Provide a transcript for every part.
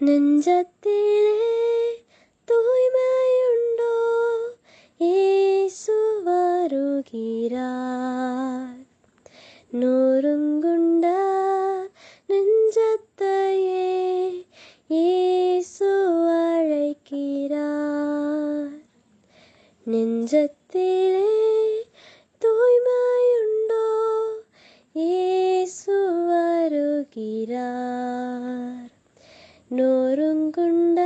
நெஞ்சத்திலே தூய்மையுண்டோ இயேசு வருகிறார் நொறுங்குண்ட நொறுங்குண்ட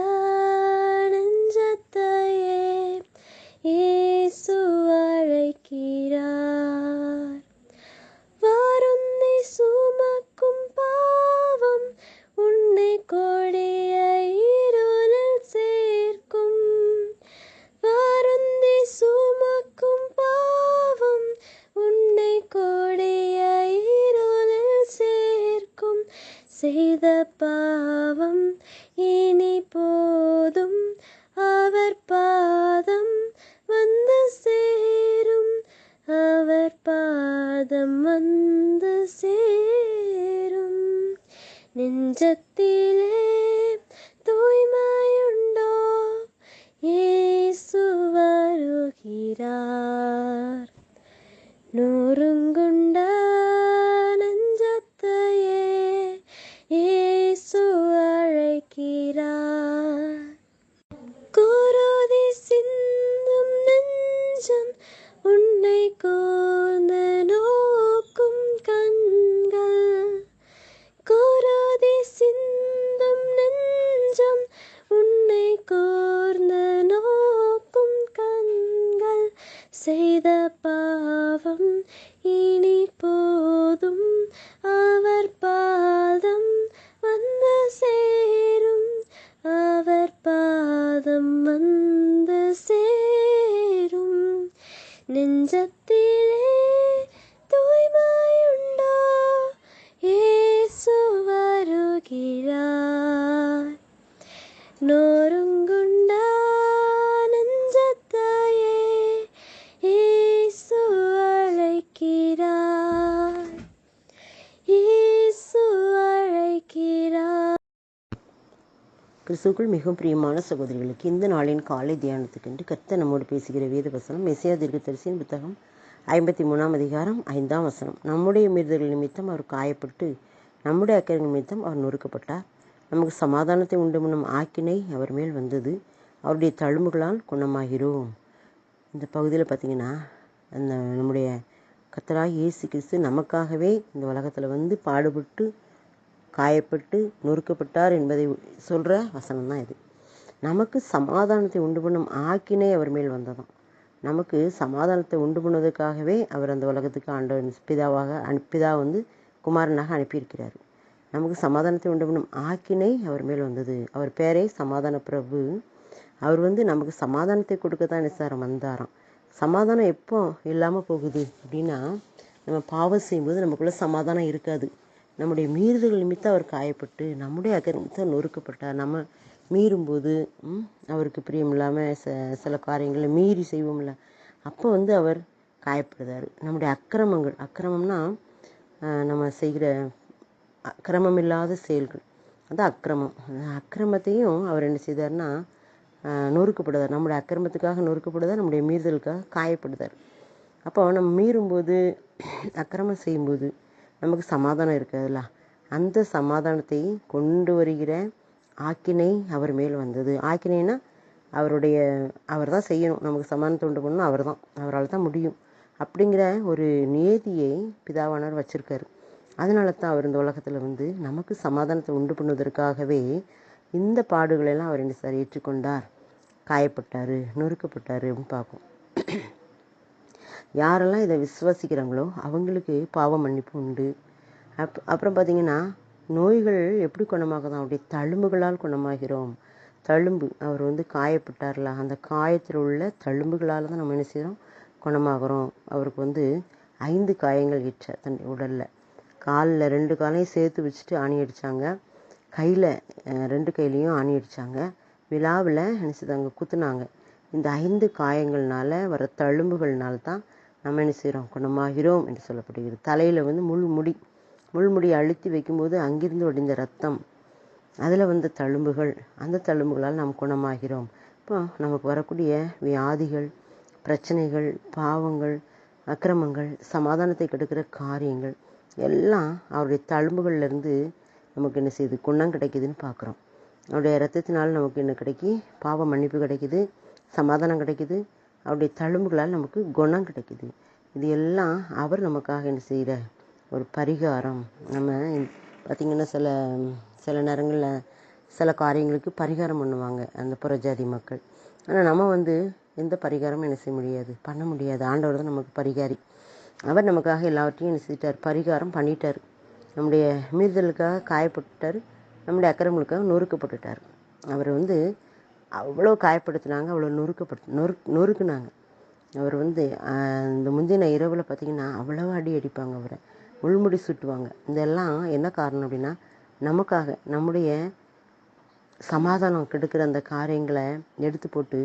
இனி செய்த பாவம் இனி போதும். அவர் பாதம் வந்து சேரும். அவர் பாதம் வந்து சேரும். நெஞ்சத்திலே தூய்மையுண்டோ? இயேசு வருகிறார். நோ கிறிஸ்துக்குள் மிகவும் பிரியமான சகோதரிகளுக்கு இந்த நாளின் காலை தியானத்துக்கென்று கர்த்த நம்மோடு பேசுகிற வேத வசனம் மெசியா தீர்க்கதரிசியின் புத்தகம் ஐம்பத்தி மூணாம் அதிகாரம் ஐந்தாம் வசனம். நம்முடைய மீறுதல்கள் நிமித்தம் அவர் காயப்பட்டு நம்முடைய அக்கறைகள் நிமித்தம் அவர் நொறுக்கப்பட்டார். நமக்கு சமாதானத்தை உண்டு முன்னும் ஆக்கினை அவர் மேல் வந்தது. அவருடைய தழும்புகளால் குணமாகிறோம். இந்த பகுதியில் பார்த்தீங்கன்னா அந்த நம்முடைய கத்தராக இயேசு கிறிஸ்து நமக்காகவே இந்த உலகத்தில் வந்து பாடுபட்டு காயப்பட்டு நொறுக்கப்பட்டார் என்பதை சொல்கிற வசனம் தான் இது. நமக்கு சமாதானத்தை உண்டு பண்ணும் ஆக்கினை அவர் மேல் வந்ததாம். நமக்கு சமாதானத்தை உண்டு பண்ணுவதற்காகவே அவர் அந்த உலகத்துக்கு ஆண்டவர் பிதாவாக அனு- பிதா வந்து குமாரனாக அனுப்பியிருக்கிறார். நமக்கு சமாதானத்தை உண்டு பண்ணும் ஆக்கினை அவர் மேல் வந்தது. அவர் பேரே சமாதான பிரபு. அவர் வந்து நமக்கு சமாதானத்தை கொடுக்க தான் நிசாரம் வந்தாராம். சமாதானம் எப்போ இல்லாமல் போகுது அப்படின்னா நம்ம பாவம் செய்யும்போது நமக்குள்ளே சமாதானம் இருக்காது. நம்முடைய மீறுதல் நிமித்தம் அவர் காயப்பட்டு நம்முடைய அக்கறை நிமித்தம் நொறுக்கப்பட்டார். நம்ம மீறும்போது அவருக்கு பிரியம் இல்லாமல் ச சில காரியங்களை மீறி செய்வோம்ல அப்போ வந்து அவர் காயப்படுதார். நம்முடைய அக்கிரமங்கள் அக்கிரமம்னா நம்ம செய்கிற அக்கிரமம் இல்லாத செயல்கள். அது அக்கிரமம். அக்கிரமத்தையும் அவர் என்ன செய்தார்னா நொறுக்கப்படுதார். நம்முடைய அக்கிரமத்துக்காக நொறுக்கப்படுதார் நம்முடைய மீறுதலுக்காக காயப்படுதார். அப்போ நம்ம மீறும்போது அக்கிரமம் செய்யும்போது நமக்கு சமாதானம் இருக்காதுல்ல? அந்த சமாதானத்தை கொண்டு வருகிற ஆக்கினை அவர் மேல் வந்தது. ஆக்கினைனா அவருடைய அவர் தான் செய்யணும். நமக்கு சமாதானத்தை உண்டு பண்ணணும். அவர் தான் அவரால் தான் முடியும். அப்படிங்கிற ஒரு நியதியை பிதாவானவர் வச்சுருக்காரு. அதனால தான் அவர் இந்த உலகத்தில் வந்து நமக்கு சமாதானத்தை உண்டு பண்ணுவதற்காகவே இந்த பாடுகளெல்லாம் அவர் என்ன சார் ஏற்றுக்கொண்டார். காயப்பட்டார் நொறுக்கப்பட்டார். அப்படின்னு பார்க்கும் யாரெல்லாம் இதை விசுவாசிக்கிறாங்களோ அவங்களுக்கு பாவ மன்னிப்பு உண்டு. அப் அப்புறம் பார்த்தீங்கன்னா நோய்கள் எப்படி குணமாகுதான் அவருடைய தழும்புகளால் குணமாகிறோம். தழும்பு அவர் வந்து காயப்பட்டார்ல அந்த காயத்தில் உள்ள தழும்புகளால் தான் நம்ம என்ன செய்கிறோம் குணமாகிறோம். அவருக்கு வந்து ஐந்து காயங்கள் இற்ற தன் உடலில். காலில் ரெண்டு காலையும் சேர்த்து வச்சுட்டு ஆணி அடித்தாங்க கையில் ரெண்டு கையிலையும் ஆணி அடித்தாங்க விழாவில் என்ன செய்தாங்க? குத்துனாங்க. இந்த ஐந்து காயங்கள்னால வர தழும்புகள்னால தான் நம்ம என்ன செய்கிறோம் குணமாகிறோம் என்று சொல்லப்படுகிறது. தலையில் வந்து முள் முடி முள்முடியை அழுத்தி வைக்கும்போது அங்கிருந்து ஒடிந்த ரத்தம் அதில் வந்த தழும்புகள் அந்த தழும்புகளால் நாம் குணமாகிறோம். இப்போ நமக்கு வரக்கூடிய வியாதிகள் பிரச்சனைகள் பாவங்கள் அக்கிரமங்கள் சமாதானத்தை கெடுக்கிற காரியங்கள் எல்லாம் அவருடைய தழும்புகள்லேருந்து நமக்கு என்ன செய்யுது? குணம் கிடைக்குதுன்னு பார்க்குறோம் அவருடைய ரத்தத்தினால் நமக்கு என்ன கிடைக்கி பாவ மன்னிப்பு கிடைக்குது சமாதானம் கிடைக்குது அவருடைய தழும்புகளால் நமக்கு குணம் கிடைக்குது. இது எல்லாம் அவர் நமக்காக என்ன செய்கிற ஒரு பரிகாரம். நம்ம பார்த்திங்கன்னா சில சில நேரங்களில் சில காரியங்களுக்கு பரிகாரம் பண்ணுவாங்க அந்த புறஜாதி மக்கள். ஆனால் நம்ம வந்து எந்த பரிகாரமும் என்ன செய்ய முடியாது. பண்ண முடியாது. ஆண்டவர் தான் நமக்கு பரிகாரி. அவர் நமக்காக எல்லாவற்றையும் என்ன செஞ்சிட்டார் பரிகாரம் பண்ணிட்டார். நம்முடைய மீறுதலுக்காக காயப்பட்டுட்டார். நம்முடைய அக்கிரமங்களுக்காக நொறுக்கப்பட்டுட்டார். அவர் வந்து அவ்வளோ காயப்படுத்தினாங்க அவ்வளோ நொறுக்கப்படு நொறு நொறுக்குனாங்க. அவர் வந்து இந்த முந்தின இரவில் பார்த்திங்கன்னா அவ்வளோ அடி அடிப்பாங்க அவரை. உள்முடி சுட்டுவாங்க. இதெல்லாம் என்ன காரணம் அப்படின்னா நமக்காக நம்முடைய சமாதானம் கெடுக்கிற அந்த காரியங்களை எடுத்து போட்டு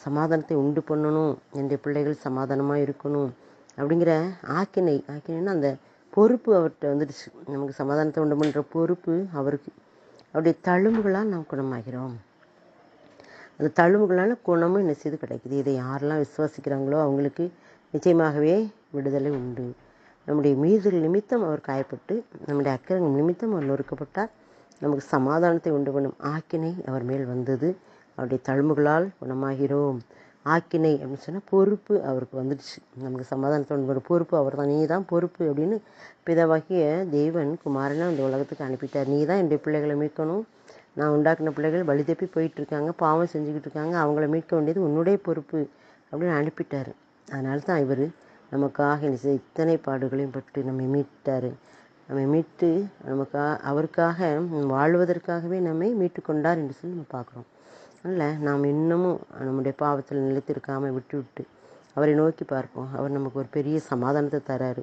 சமாதானத்தை உண்டு பண்ணணும். என்னுடைய பிள்ளைகள் சமாதானமாக இருக்கணும் அப்படிங்கிற ஆக்கினை ஆக்கினைன்னா அந்த பொறுப்பு அவர்கிட்ட வந்துடுச்சு. நமக்கு சமாதானத்தை உண்டு பண்ணுற பொறுப்பு அவருக்கு. அவருடைய தழும்புகளால் நாம் குணமாகிறோம். அந்த தழும்புகளான குணமும் என்ன செய்து கிடைக்குது. இதை யாரெல்லாம் விசுவாசிக்கிறாங்களோ அவங்களுக்கு நிச்சயமாகவே விடுதலை உண்டு. நம்முடைய மீதுகள் நிமித்தம் அவர் காயப்பட்டு நம்முடைய அக்கிரங்கள் நிமித்தம் அவர் நொறுக்கப்பட்டார் நமக்கு சமாதானத்தை உண்டு பண்ணும். ஆக்கினை அவர் மேல் வந்தது. அவருடைய தழும்புகளால் குணமாகிறோம். ஆக்கினை அப்படின்னு சொன்னால் பொறுப்பு அவருக்கு வந்துடுச்சு. நமக்கு சமாதானத்தை உண்டு பொறுப்பு அவர் தான் நீ தான் பொறுப்பு அப்படின்னு பிதாவாகிய தேவன் குமாரனை அந்த உலகத்துக்கு அனுப்பிட்டார். நீ தான் என்னுடைய பிள்ளைகளை மீட்கணும். நான் உண்டாக்கின பிள்ளைகள் வழி தப்பி போயிட்டுருக்காங்க பாவம் செஞ்சுக்கிட்டு இருக்காங்க அவங்கள மீட்க வேண்டியது உன்னுடைய பொறுப்பு அப்படின்னு அனுப்பிட்டார். அதனால தான் இவர் நமக்காக இத்தனை பாடுகளையும் பட்டு நம்மை மீட்டார். நம்மை மீட்டு நமக்காக அவருக்காக வாழ்வதற்காகவே நம்மை மீட்டு கொண்டார் என்று சொல்லி நம்ம பார்க்குறோம். அதனால் நாம் இன்னமும் நம்முடைய பாவத்தில் நிலைத்திருக்காமல் விட்டு விட்டு அவரை நோக்கி பார்ப்போம். அவர் நமக்கு ஒரு பெரிய சமாதானத்தை தராரு.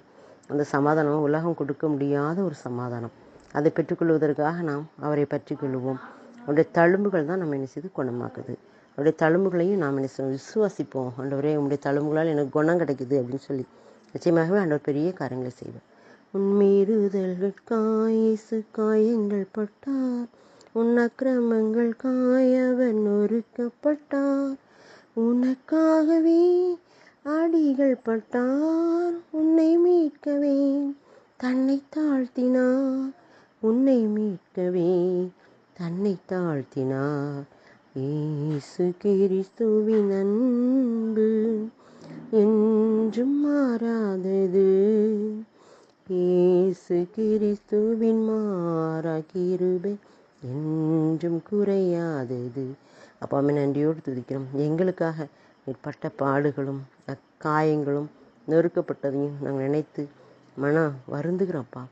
அந்த சமாதானம் உலகம் கொடுக்க முடியாத ஒரு சமாதானம். அதை பெற்றுக்கொள்வதற்காக நாம் அவரை பற்றி கொள்வோம். அவருடைய தழும்புகள் தான் நம்ம என்ன செய்து குணமாக்குது. அவருடைய தழும்புகளையும் நாம் என்ன விசுவாசிப்போம். ஆண்டவரே உங்களுடைய தழும்புகளால் எனக்கு குணம் கிடைக்குது அப்படின்னு சொல்லி. நிச்சயமாகவே ஆண்டவர் பெரிய காரியங்களை செய்வார். உன்மீறுதல்கட்காயசு காயங்கள் பட்டார். உன் அக்கிரமங்கள் காயவன் ஒருக்கப்பட்டார் உனக்காகவே அடிகள் பட்டார். உன்னை மீட்கவே தன்னை தாழ்த்தினார். உன்னை மீட்கவே தன்னை தாழ்த்தினார். இயேசு கிறிஸ்துவின் அன்பு என்றும் மாறாதது. இயேசு கிறிஸ்துவின் மாறா கிருபை என்றும் குறையாதது. அப்பாமே நன்றியோடு துதிக்கிறோம். எங்களுக்காக ஏற்பட்ட பாடுகளும் அக்காயங்களும் நொறுக்கப்பட்டதையும் நாங்கள் நினைத்து மனம் வருந்துகிறோம்ப்பா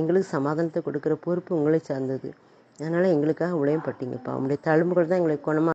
எங்களுக்கு சமாதானத்தை கொடுக்குற பொறுப்பு உங்களை சார்ந்தது. அதனால் எங்களுக்காக உழையும் பட்டீங்கப்பா. உங்களுடைய தழும்புகள் தான் எங்களை குணமாக